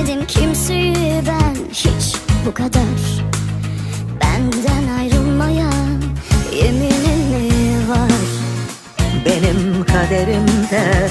Sevmedim kimseyi ben hiç bu kadar. Benden ayrılmaya yeminim mi var? Benim kaderimde